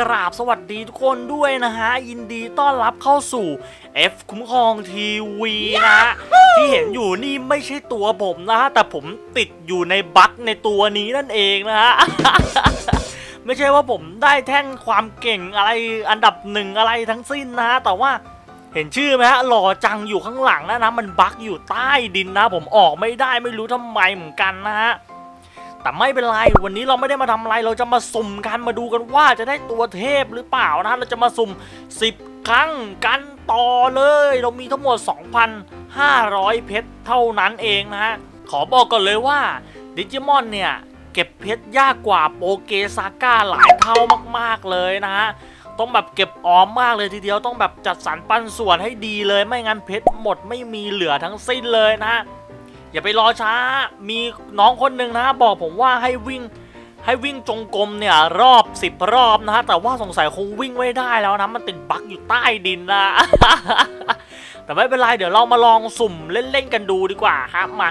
กราบสวัสดีทุกคนด้วยนะฮะ ยินดีต้อนรับเข้าสู่ F คุ้มครองทีวีนะฮะ ที่เห็นอยู่นี่ไม่ใช่ตัวผมนะฮะ แต่ผมติดอยู่ในบั๊กในตัวนี้นั่นเองนะฮะ ไม่ใช่ว่าผมได้แท่นความเก่งอะไรอันดับหนึ่งอะไรทั้งสิ้นนะฮะ แต่ว่าเห็นชื่อไหมฮะหล่อจังอยู่ข้างหลังนะนะ มันบั๊กอยู่ใต้ดินนะ ผมออกไม่ได้ไม่รู้ทำไมเหมือนกันนะฮะ แต่ไม่เป็นไร วันนี้เราไม่ได้มาทำอะไร เราจะมาสุ่มกันมาดูกันว่าจะได้ตัวเทพหรือเปล่านะ เราจะมาสุ่ม 10 ครั้งกันต่อเลย เรามีทั้งหมด 2,500 เพชรเท่านั้นเองนะฮะ ขอบอกก่อนเลยว่าดิจิมอนเนี่ยเก็บเพชรยากกว่าโปเกซาก้าหลายเท่ามากๆเลยนะฮะต้องแบบเก็บออมมากเลยทีเดียวต้องแบบจัดสรรปันส่วนให้ดีเลย ไม่งั้นเพชรหมดไม่มีเหลือทั้งสิ้นเลยนะฮะ อย่าไปรอช้า มีน้องคนหนึ่งนะบอกผมว่าให้วิ่งให้วิ่งจงกรมเนี่ยรอบ10รอบนะฮะแต่ว่าสงสัยคงวิ่งไม่ได้แล้วนะมันติดบั๊กอยู่ใต้ดินนะแต่ไม่เป็นไรเดี๋ยวเรามาลองสุ่มเล่นๆกันดูดีกว่าครับมา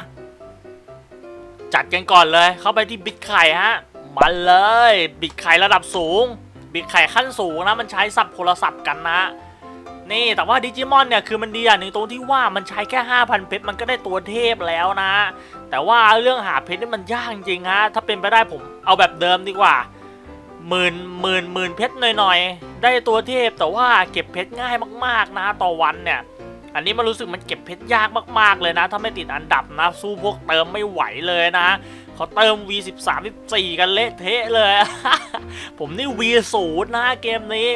จัดกันก่อนเลยเข้าไปที่บิดไข่ฮะมาเลยบิดไข่ระดับสูง บิดไข่ขั้นสูงนะมันใช้สับโทรศัพท์กันนะ นี่แต่ว่าดิจิมอนเนี่ยคือมันดีอย่างหนึ่งตรงที่ว่ามันใช้แค่ 5,000 เพชรมันก็ได้ตัวเทพแล้วนะ แต่ว่าเรื่องหาเพชรนี่มันยากจริงฮะถ้าเป็นไปได้ผมเอาแบบเดิมดีกว่าหมื่นหมื่นหมื่นเพชรหน่อยๆ ได้ตัวเทพแต่ว่าเก็บเพชรง่ายมากๆนะต่อวันเนี่ย อันนี้มันรู้สึกมันเก็บเพชรยากมากๆเลยนะ ถ้าไม่ติดอันดับนะสู้พวกเติมไม่ไหวเลยนะเขาเติม V13 14กันเละเทะเลย ผมนี่ V0 นะเกมนี้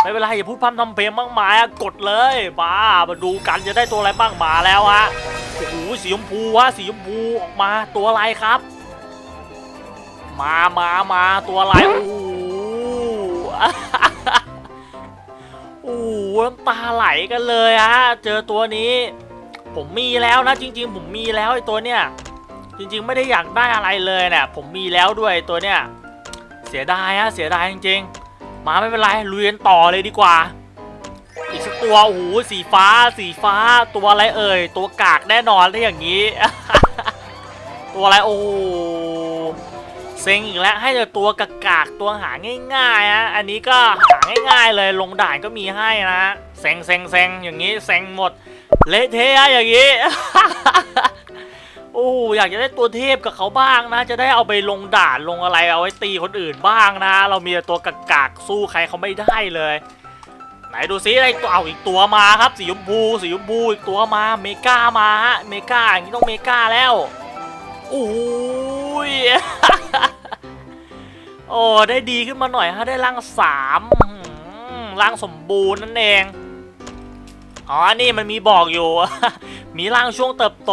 ไม่เป็นไรอย่าพูดพร่ำทำเพลงมากมายอะกดเลยบ้ามาดูกันจะได้ตัวอะไรบ้างมาแล้วฮะโอ้โหสีชมพูฮะสีชมพูออกมาตัวอะไรครับ มามามาตัวอะไรโอ้โหโอ้โหน้ำตาไหลกันเลยฮะเจอตัวนี้ ผมมีแล้วนะจริง ๆ ผมมีแล้วไอ้ตัวเนี้ยจริง ๆ ไม่ได้อยากได้อะไรเลยเนี่ยผมมีแล้วด้วยตัวเนี้ยเสียดายฮะเสียดายจริงๆ มาไม่เป็นไรลุยกันต่อเลยดีกว่า อีกสักตัวโอ้โหสีฟ้า สีฟ้า ตัวอะไรเอ่ย ตัวกากแน่นอนถ้าอย่างนี้ ตัวอะไรโอ้เซ็งอีกแล้วให้แต่ตัวกากากตัวหาง่ายๆฮะอันนี้ก็หาง่ายๆเลยลงด่านก็มีให้นะเซ็งเซ็งเซ็งอย่างนี้เซ็งหมดเละเทะอย่างนี้ อ้อยากจะได้ตัวเทพกับเขาบ้างนะ จะได้เอาไปลงด่านลงอะไรเอาไว้ตีคนอื่นบ้างนะ เรามีแต่ตัวกากากๆสู้ใครเขาไม่ได้เลย ไหนดูซิไอตัวเอาอีกตัวมาครับสีชมพูสีชมพูอีกตัวมาเมกามาฮะเมกาอย่างนี้ต้องเมกาแล้วโอ้ยโอ้ได้ดีขึ้นมาหน่อยฮะได้ร่างสามร่างสมบูรณ์นั่นเอง อ๋อ นี่มันมีบอกอยู่ มีร่างช่วงเติบโต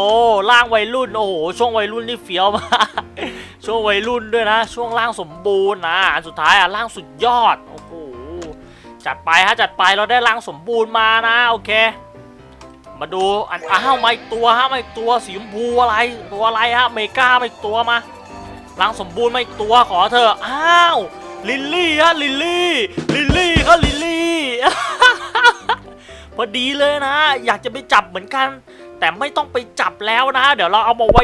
ร่างวัยรุ่น โอ้โห ช่วงวัยรุ่นนี่เฟี้ยวมากช่วงวัยรุ่นด้วยนะ ช่วงร่างสมบูรณ์นะ อันสุดท้ายอะร่างสุดยอด โอ้โห จัดไปฮะ จัดไป เราได้ร่างสมบูรณ์มานะ โอเค มาดู อัน อ้าวมาอีกตัวฮะ มาอีกตัว สีชมพูอะไร ตัวอะไรฮะ เมกามาอีกตัวมา ร่างสมบูรณ์มาอีกตัว ขอเธอ อ้าว ลิลลี่ฮะ ลิลลี่ ลิลลี่ครับลิลลี่ พอดีเลยนะ อยากจะไปจับเหมือนกัน แต่ไม่ต้องไปจับแล้วนะ เดี๋ยวเราเอามาไว้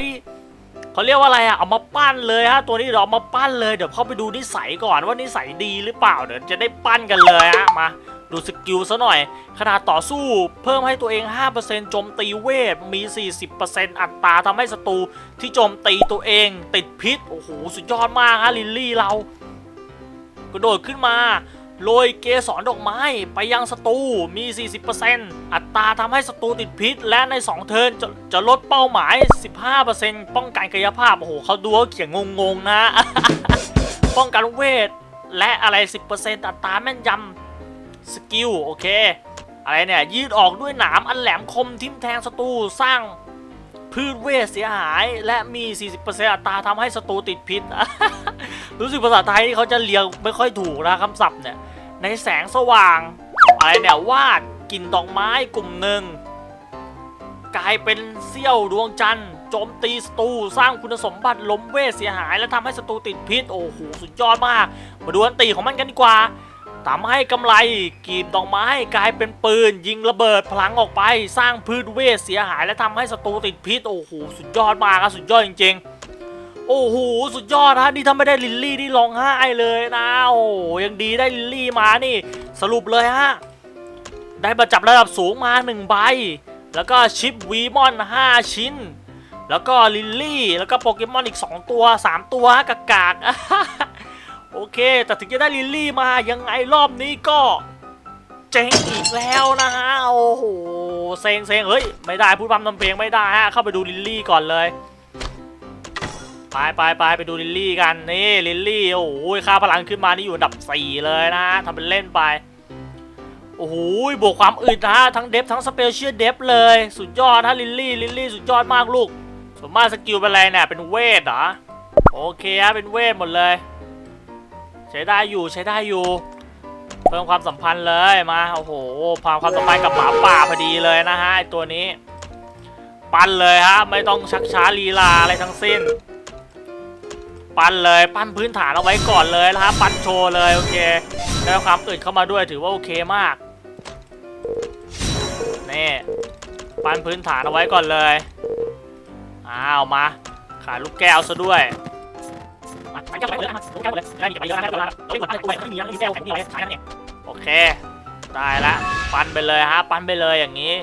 เขาเรียกว่าอะไรอะเอามาปั้นเลยฮะตัวนี้เดี๋ยวเอามาปั้นเลยเดี๋ยวเข้าไปดูนิสัยก่อนว่านิสัยดีหรือเปล่าเดี๋ยวจะได้ปั้นกันเลยฮะมาดูสกิลซะหน่อย ขนาดต่อสู้เพิ่มให้ตัวเอง 5%โจมตีเวท มี 40%อัตราทำให้ศัตรูที่โจมตีตัวเองติดพิษ โอ้โห สุดยอดมากฮะลิลลี่เรา กระโดดขึ้นมา โรยเกสรดอกไม้ไปยังศัตรูมี 40%อัตราทำให้ศัตรูติดพิษ และใน 2 เทิร์นจะจะลดเป้าหมาย 15%ป้องกันกายภาพ โอ้โหเขาดูเขาเขียนงงๆนะ ป้องกันเวท และอะไร 10%อัตราแม่นยำสกิล โอเค อะไรเนี่ย ยืดออกด้วยหนามอันแหลมคมทิ่มแทงศัตรูสร้างพืชเวทเสียหายและมี 40%อัตราทำให้ศัตรูติดพิษ รู้สึกภาษาไทยที่เขาจะเรียงไม่ค่อยถูกนะคำศัพท์เนี่ย ในแสงสว่าง อะไรเนี่ยวาดกลิ่นดอกไม้กลุ่มหนึ่ง กลายเป็นเสี้ยวดวงจันทร์โจมตีศัตรูสร้างคุณสมบัติล้มเวทเสียหาย และทำให้ศัตรูติดพิษ โอ้โหสุดยอดมาก มาดูอันตีของมันกันดีกว่าทำให้กำไรกีบดอกไม้กลายเป็นปืน ยิงระเบิดพลังออกไป สร้างพืชเวทเสียหาย และทำให้ศัตรูติดพิษ โอ้โหสุดยอดมากครับสุดยอดจริงๆ โอ้โหสุดยอดฮะนี่ถ้าไม่ได้ลิลลี่นี่ร้องไห้เลยนะโอ้ยังดีได้ลิลลี่มานี่ สรุปเลยฮะได้มาจับระดับสูงมาหนึ่งใบแล้วก็ชิปวีมอน5 ชิ้น แล้วก็ลิลลี่ แล้วก็โปเกมอนอีก 2 ตัว 3 ตัวกากากๆโอเค แต่ถึงจะได้ลิลลี่มายังไงรอบนี้ก็เจ๊งอีกแล้วนะฮะโอ้โหเซ็งเซ็งเฮ้ย ไม่ได้พูดพร่ำทำเพลงไม่ได้ฮะเข้าไปดูลิลลี่ก่อนเลย ไปไปไปไปดูลิลลี่กันนี่ลิลลี่โอ้โหค่าพลังขึ้นมานี่อยู่อันดับ 4 เลยนะทำเป็นเล่นไปโอ้โหบวกความอึดนะฮะทั้งเดฟทั้งสเปเชียลเดฟเลยสุดยอดนะลิลลี่ลิลลี่สุดยอดมากลูกส่วนมากสกิลเป็นอะไรเนี่ยเป็นเวทเหรอโอเคฮะเป็นเวทหมดเลย ใช้ได้อยู่ใช้ได้อยู่ เพิ่มความสัมพันธ์เลยมาโอ้โหพาความสัมพันธ์กับหมาป่าพอดีเลยนะฮะไอตัวนี้ ปั้นเลยฮะไม่ต้องชักช้าลีลาอะไรทั้งสิ้น ปั้นเลยปั้นพื้นฐานเอาไว้ก่อนเลยนะฮะปั้นโชว์เลยโอเคได้ความอึดเข้ามาด้วยถือว่าโอเคมากนี่ปั้นพื้นฐานเอาไว้ก่อนเลยอ้าวมาขาดลูกแก้วซะด้วยโอเค ได้ละปั้นไปเลยฮะปั้นไปเลยอย่างนี้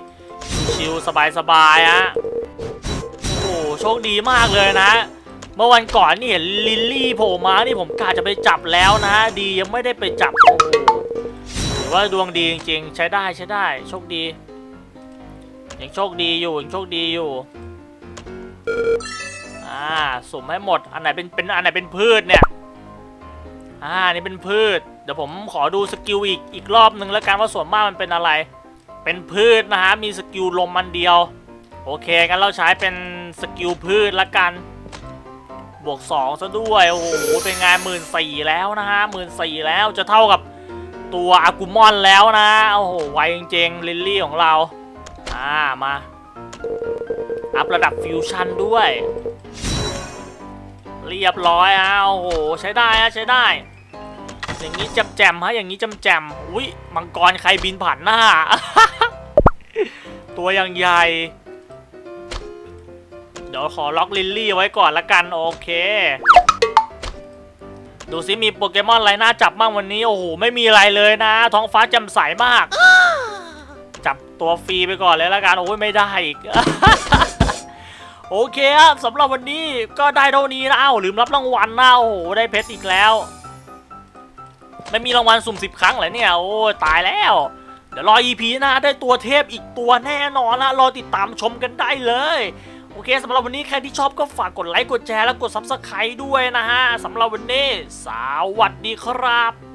ชิวสบายๆฮะโอ้โหโชคดีมากเลยนะ เมื่อวันก่อนนี่เห็นลิลลี่โผล่มานี่ผมกะจะไปจับแล้วนะดียังไม่ได้ไปจับโอ้โหถือว่าดวงดีจริงๆ ใช้ได้ใช้ได้ โชคดียังโชคดีอยู่ยังโชคดีอยู่อ่าสุ่มให้หมดอันไหนเป็นเป็นอันไหนเป็นพืชเนี่ยอ่านี่เป็นพืช เดี๋ยวผมขอดูสกิลอีกอีกรอบหนึ่งแล้วกันว่าส่วนมากมันเป็นอะไร เป็นพืชนะฮะมีสกิลลมมันเดียว โอเคงั้นเราใช้เป็นสกิลพืชละกัน บวก2ซะด้วย โอ้โห เป็นไงหมื่นสี่แล้วนะฮะหมื่นสี่แล้วจะเท่ากับตัวอากุมอนแล้วนะ โอ้โห ไวจริงๆลิลลี่ของเรา อ่า มา อัพระดับฟิวชั่นด้วย เรียบร้อยฮะโอ้โห ใช้ได้ฮะใช้ได้ อย่างนี้จำแจมฮะ อย่างนี้จำแจมอุ้ยมังกรใครบินผ่านหน้า ตัวอย่างใหญ่ เดี๋ยวขอล็อกลิลลี่ไว้ก่อนละกันโอเค ดูซิมีโปเกมอนอะไรน่าจับบ้างวันนี้โอ้โหไม่มีอะไรเลยนะ ท้องฟ้าแจ่มใสมาก จับตัวฟรีไปก่อนเลยละกันโอ้ยไม่ได้อีกโอเคครับสำหรับวันนี้ก็ได้เท่านี้นะอ้าลืมรับรางวัลนะโอ้โหได้เพชรอีกแล้วไม่มีรางวัลสุ่มสิบครั้งเหรอเนี่ยโอ้ตายแล้ว เดี๋ยวรอ EP หน้าได้ตัวเทพอีกตัวแน่นอนนะรอติดตามชมกันได้เลย โอเคสำหรับวันนี้ใครที่ชอบก็ฝากกดไลค์กดแชร์และกด Subscribe ด้วยนะฮะสำหรับวันนี้สวัสดีครับ